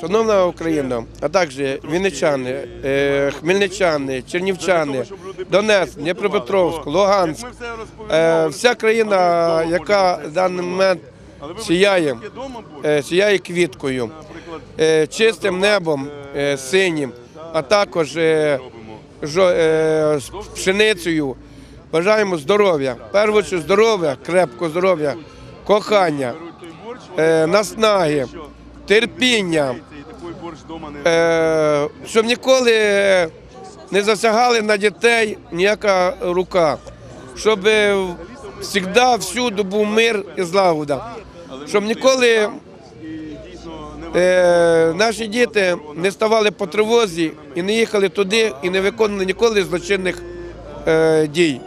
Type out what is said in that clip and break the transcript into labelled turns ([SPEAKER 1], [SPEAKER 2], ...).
[SPEAKER 1] шановна Україна, а також вінничани, е, хмельничани, чернівчани, Донецьк, Дніпропетровськ, Луганськ, е, вся країна, яка в даний момент сіяє, е, сіяє квіткою, чистим небом синім, а також пшеницею. Бажаємо здоров'я, першу здоров'я, крепкого здоров'я, кохання, наснаги, терпіння, е, щоб ніколи не засягали на дітей ніяка рука, щоб завжди всюди був мир і злагода, щоб ніколи е, наші діти не ставали по тривозі і не їхали туди і не виконували ніколи злочинних е, дій.